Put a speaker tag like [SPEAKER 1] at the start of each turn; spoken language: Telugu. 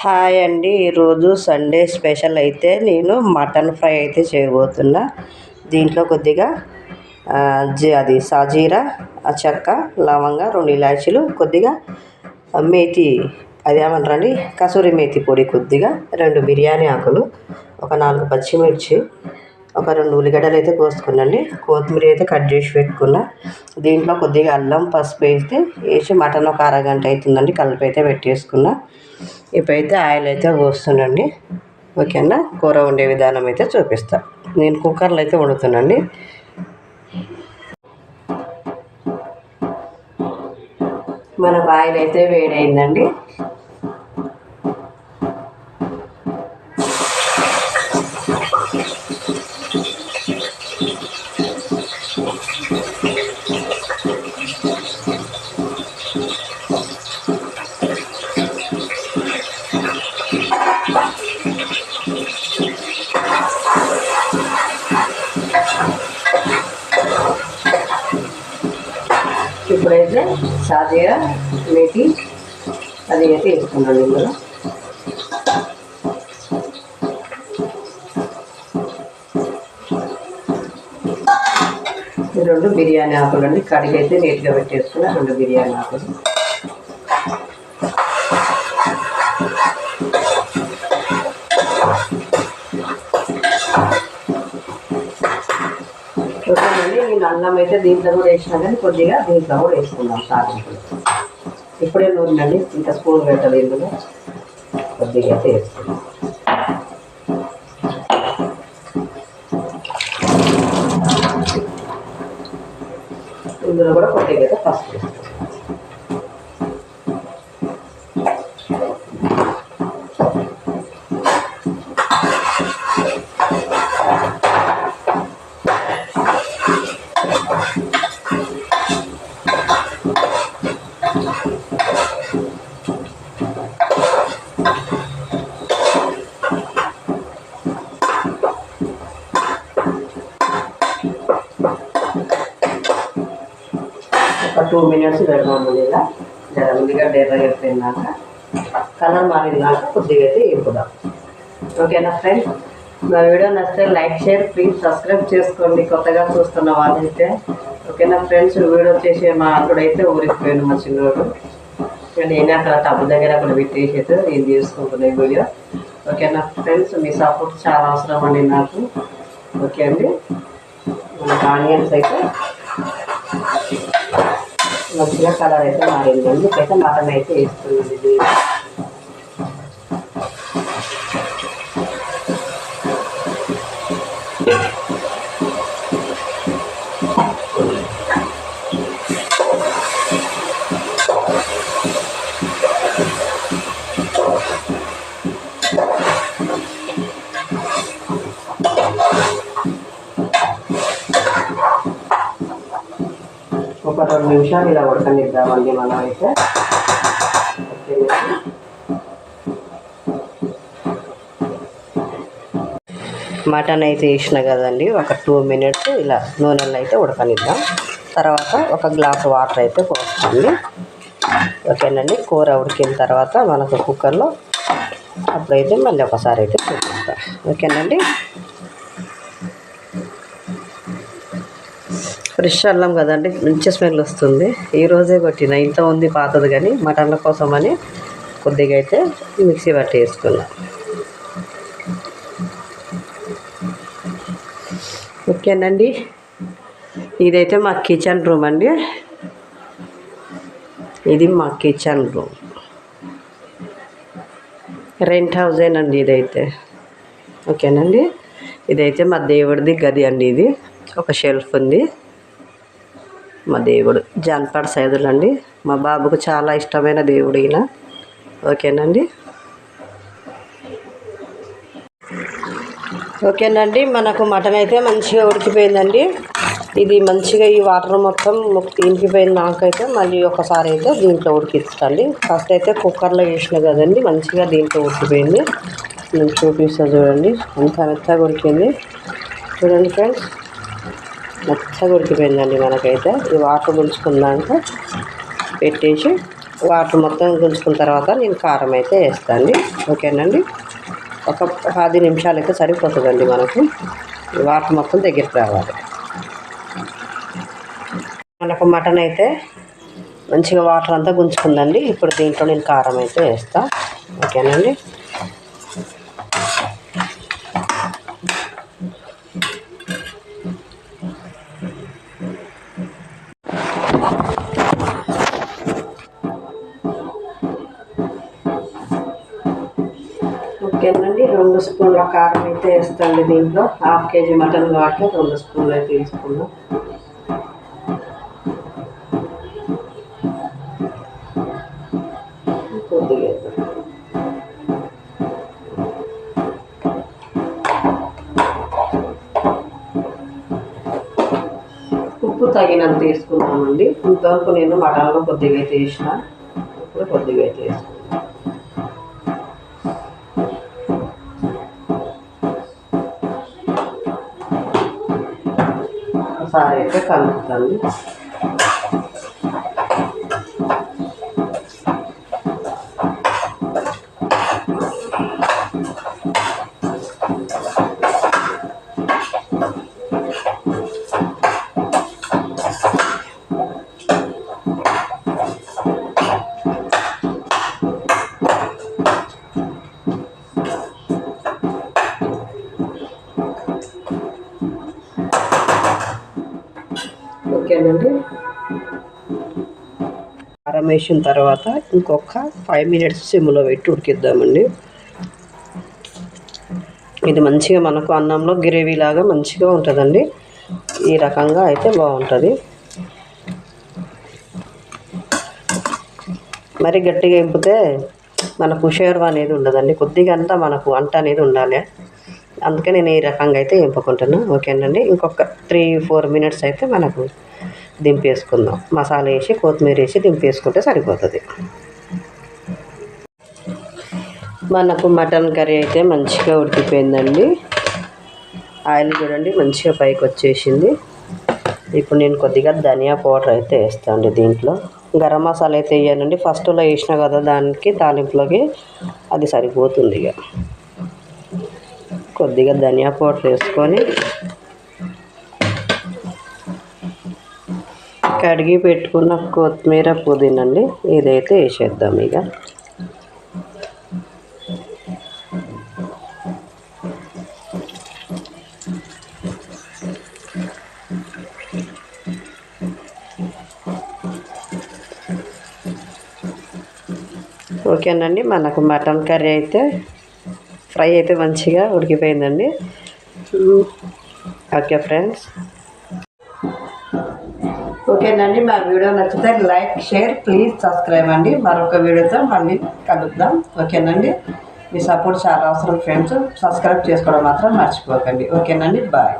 [SPEAKER 1] హాయ్ అండి. ఈరోజు సండే స్పెషల్ అయితే నేను మటన్ ఫ్రై అయితే చేయబోతున్నా. దీంట్లో కొద్దిగా అది సాజీరా ఆ చెక్క లవంగా రెండు ఇలాచీలు కొద్దిగా మేతి అది ఏమంటారండి? కసూరి మేతి పొడి కొద్దిగా రెండు బిర్యానీ ఆకులు ఒక నాలుగు పచ్చిమిర్చి ఒక రెండు ఉల్లిగడ్డలు అయితే కోసుకున్నాండి కొత్తిమీర అయితే కట్ చేసి పెట్టుకున్నా. దీంట్లో కొద్దిగా అల్లం పసుపు వేస్తే వేసి మటన్ ఒక అరగంట అవుతుందండి కలిపి అయితే పెట్టేసుకున్నా. ఇప్పుడైతే ఆయిల్ అయితే పోస్తుండండి ఓకేనా? కూర వండే విధానం అయితే చూపిస్తా. నేను కుక్కర్లో అయితే వండుతున్నాండి మన ఆయిల్ అయితే వేడైందండి. ఇప్పుడైతే మేతి అది అయితే వేసుకున్నాను ఇందులో రెండు బిర్యానీ ఆకులు అండి కడిగైతే అయితే నీట్గా పెట్టేసుకున్నా రెండు బిర్యానీ ఆకులు. ఓకేనండి నేను అన్నం అయితే దీంట్లో కూడా వేసినా కానీ కొద్దిగా దీంట్లో కూడా వేసుకుందాం తాలింపులు ఇప్పుడే నూనెండి ఇంకా స్పూన్ పెట్టాలి ఇందులో. కొద్దిగా అయితే వేసుకుందాం. ఇందులో కూడా కొద్దిగా అయితే పసుపు ఒక టూ మినిట్స్ పెడదాము ఇలా ఉల్లిగడ్డ ఎర్రగా అయిపోయినాక కలర్ మారినాక కొద్దిగా అయితే వేపుదాం ఓకేనా ఫ్రెండ్స్? నా వీడియో నచ్చితే లైక్ షేర్ ప్లీజ్ సబ్స్క్రైబ్ చేసుకోండి. కొత్తగా చూస్తున్న వాళ్ళైతే ఓకేనా ఫ్రెండ్స్? వీడియో చేసే మా అక్కడైతే ఊరికిపోయాను మా చిన్నోడు. ఇక నేనే అక్కడ తప్పు దగ్గర అక్కడ పెట్టేసి అయితే నేను తీసుకుంటున్నా వీడియో. ఓకేనా ఫ్రెండ్స్? మీ సపోర్ట్ చాలా అవసరం అండి నాకు. ఓకే అండి? మనకు ఆనియన్స్ అయితే మంచిగా కలర్ అయితే మారిందండి ఇప్పుడైతే మటన్ అయితే వేస్తున్నాను ఒక రెండు నిమిషాలు ఇలా ఉడకనిద్దామండి మనం అయితే. మటన్ అయితే వేసిన కదండి ఒక టూ మినిట్స్ ఇలా నూనెలో అయితే ఉడకనిద్దాం. తర్వాత ఒక గ్లాస్ వాటర్ అయితే పోసుకోండి. ఓకేనండి కూర ఉడికిన తర్వాత మనకు కుక్కర్లో అప్పుడైతే మళ్ళీ ఒకసారి అయితే చూపిస్తాం ఓకేనండి? ఫ్రెష్ అల్లం కదండి మంచి స్మెల్ వస్తుంది. ఈరోజే కొట్టిన ఇంత ఉంది పాతది కానీ మటన్ల కోసం అని కొద్దిగా అయితే మిక్సీ పట్టి వేసుకున్నా. ఓకేనండి. ఇదైతే మా కిచెన్ రూమ్ అండి. ఇది మా కిచెన్ రూమ్. రెంట్ హౌసేనండి ఇదైతే. ఓకేనండి. ఇదైతే మా దేవుడిది గది అండి ఇది. ఒక షెల్ఫ్ ఉంది. మా దేవుడు. జాన్పాడ్ సైదులు అండి మా బాబుకు చాలా ఇష్టమైన దేవుడు ఈయన. ఓకేనండి? ఓకేనండి. మనకు మటన్ అయితే మంచిగా ఉడికిపోయిందండి. ఇది మంచిగా ఈ వాటర్ మొత్తం ఇంకిపోయిన నాకైతే. మళ్ళీ ఒకసారి అయితే దీంట్లో ఉడికించండి ఫస్ట్ అయితే కుక్కర్లో వేసిన కదండి మంచిగా దీంట్లో ఉడికిపోయింది. నేను చూపిస్తాను చూడండి. అంత మెత్తగా ఉడికింది. చూడండి ఫ్రెండ్స్. మెత్తగా ఉడికిపోయిందండి మనకైతే. ఈ వాటర్ పులుచుకున్నాక పెట్టేసి వాటర్ మొత్తం గుంజుకున్న తర్వాత నేను కారం అయితే వేస్తాను. ఓకేనండి? ఒక పది నిమిషాలు అయితే సరిపోతుందండి మనకు. వాటర్ మొత్తం దగ్గరికి రావాలి. మనకు మటన్ అయితే మంచిగా వాటర్ అంతా గుంజుకుందండి. ఇప్పుడు దీంట్లో నేను కారం అయితే వేస్తా. ఓకేనండి? ఓకేనండి రెండు స్పూన్ల కారం అయితే వేస్తాండి దీంట్లో. హాఫ్ కేజీ మటన్ కాబట్టి రెండు స్పూన్లు అయితే తీసుకున్నాం కొద్దిగా ఉప్పు తగినంత వేసుకున్నామండి ఇంతవరకు నేను మటన్లో కొద్దిగా అయితే వేసిన. ఇప్పుడు కొద్దిగా అయితే వేసుకున్నాను ఒకసారి అయితే కలుపుతాను. ఓకేనండి. కారం వేసిన తర్వాత ఇంకొక ఫైవ్ మినిట్స్ సిమ్లో పెట్టి ఉడికిద్దామండి. ఇది మంచిగా మనకు అన్నంలో గ్రేవీ లాగా మంచిగా ఉంటుందండి. ఈ రకంగా అయితే బాగుంటుంది. మరి గట్టిగా ఇంపితే మనకు షేర్వా అనేది ఉండదండి. కొద్దిగా అంతా మనకు వంట అనేది ఉండాలి. అందుకే నేను ఈ రకంగా అయితే ఎంపుకుంటున్నా ఓకేనండి. ఇంకొక త్రీ ఫోర్ మినిట్స్ అయితే మనకు దింపేసుకుందాం. మసాలా వేసి కొత్తిమీర వేసి దింపేసుకుంటే సరిపోతుంది. మనకు మటన్ కర్రీ అయితే మంచిగా ఉడికిపోయిందండి. ఆయిల్ చూడండి మంచిగా పైకి వచ్చేసింది. ఇప్పుడు నేను కొద్దిగా ధనియా పౌడర్ అయితే వేస్తాను దీంట్లో. గరం మసాలా అయితే వేయనండి ఫస్ట్లో వేసిన కదా దానికి తాలింపులోకి అది సరిపోతుంది ఇక. కొద్దిగా ధనియా పౌడర్ వేసుకొని కడిగి పెట్టుకున్న కొత్తిమీర పుదీనండి ఇదైతే వేసేద్దాం ఇక. ఓకేనండి మనకు మటన్ కర్రీ అయితే ఫ్రై అయితే మంచిగా ఉడికిపోయిందండి. Okay friends. ఓకేనండి మా వీడియో నచ్చితే లైక్ షేర్ ప్లీజ్ సబ్స్క్రైబ్ అండి. మరొక వీడియోతో మళ్ళీ కలుద్దాం. ఓకేనండి మీ సపోర్ట్ చాలా అవసరం ఫ్రెండ్స్. సబ్స్క్రైబ్ చేసుకోవడం మాత్రం మర్చిపోకండి. ఓకేనండి బాయ్.